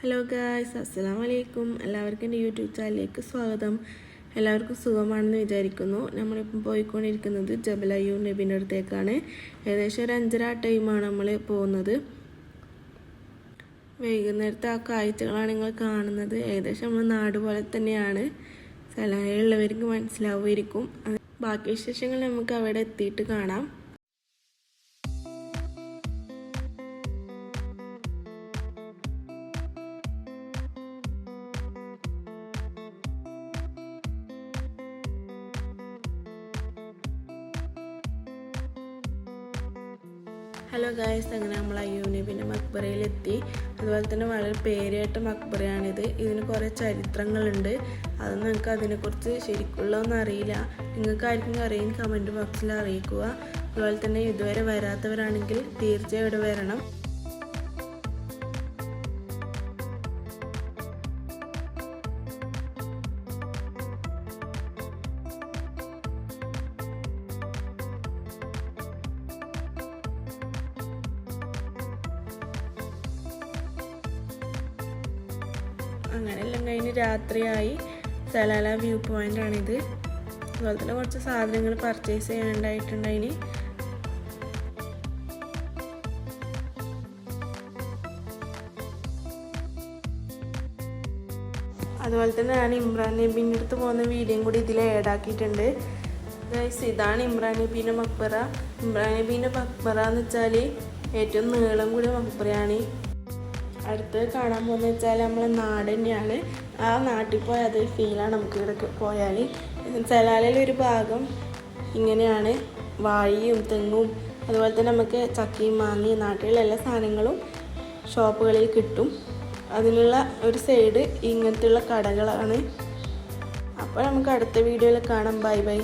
Hello guys അസ്സലാം വലൈക്കും എല്ലാവർക്കും എന്റെ യൂട്യൂബ് ചാനലിലേക്ക് സ്വാഗതം. എല്ലാവർക്കും സുഖമാണെന്ന് വിചാരിക്കുന്നു. നമ്മളിപ്പം പോയിക്കൊണ്ടിരിക്കുന്നത് ജബലയു നബിന്റെ അടുത്തേക്കാണ്. ഏകദേശം ഒരു അഞ്ചര ടൈമാണ് നമ്മൾ പോകുന്നത്. വൈകുന്നേരത്തെ ആ കാഴ്ചകളാണ് നിങ്ങൾ കാണുന്നത്. ഏകദേശം നമ്മൾ നാട് പോലെ തന്നെയാണ്. സ്ഥലങ്ങളിലുള്ളവർക്ക് മനസ്സിലാവുമായിരിക്കും. ബാക്കി വിശേഷങ്ങൾ നമുക്ക് അവിടെ എത്തിയിട്ട് കാണാം. ഹലോ ഗായസ് അങ്ങനെ നമ്മൾ അയ്യൂനബിന്റെ മക്ബറയിലെത്തി. അതുപോലെ തന്നെ വളരെ പേരേട്ട മക്ബറയാണിത്. ഇതിന് കുറേ ചരിത്രങ്ങളുണ്ട്. അത് നിങ്ങൾക്ക് അതിനെക്കുറിച്ച് ശരിക്കുള്ളതൊന്നും അറിയില്ല. നിങ്ങൾക്ക് ആർക്കും അറിയും. കമന്റ് ബോക്സിൽ അറിയിക്കുക. അതുപോലെ തന്നെ ഇതുവരെ വരാത്തവരാണെങ്കിൽ തീർച്ചയായും ഇവിടെ വരണം. അങ്ങനെ എല്ലാം കഴിഞ്ഞ് രാത്രിയായി. സലാല വ്യൂ പോയിന്റ് ആണിത് അതുപോലെ തന്നെ കുറച്ച് സാധനങ്ങൾ പർച്ചേസ് ചെയ്യാനുണ്ടായിട്ടുണ്ടായിന് അതുപോലെ തന്നെ ഞാൻ ഇമ്രാൻ നബീന്റെ അടുത്ത് പോകുന്ന വീഡിയോയും കൂടി ഇതിൽ ആഡ് ആക്കിയിട്ടുണ്ട്. ഗൈസ് ഇതാണ് ഇമ്രാൻ നബീന്റെ മക്ബറ. ഇമ്രാൻ നബീന്റെ മക്ബറ എന്ന് വെച്ചാൽ ഏറ്റവും നീളം കൂടിയ മക്ബറയാണ്. അടുത്ത് കാണാൻ പോകുന്നത് വെച്ചാൽ നമ്മൾ നാട് തന്നെയാണ്. ആ നാട്ടിൽ പോയാൽ അതൊരു ഫീലാണ് നമുക്ക് ഇവിടെ പോയാൽ സലാലയിലെ ഒരു ഭാഗം ഇങ്ങനെയാണ്. വാഴയും തെങ്ങും അതുപോലെ തന്നെ നമുക്ക് ചക്കയും മാങ്ങയും നാട്ടിലുള്ള എല്ലാ സാധനങ്ങളും ഷോപ്പുകളിൽ കിട്ടും. അതിനുള്ള ഒരു സൈഡ് ഇങ്ങനത്തെയുള്ള കടകളാണ്. അപ്പോൾ നമുക്ക് അടുത്ത വീഡിയോയിൽ കാണാം. Bye bye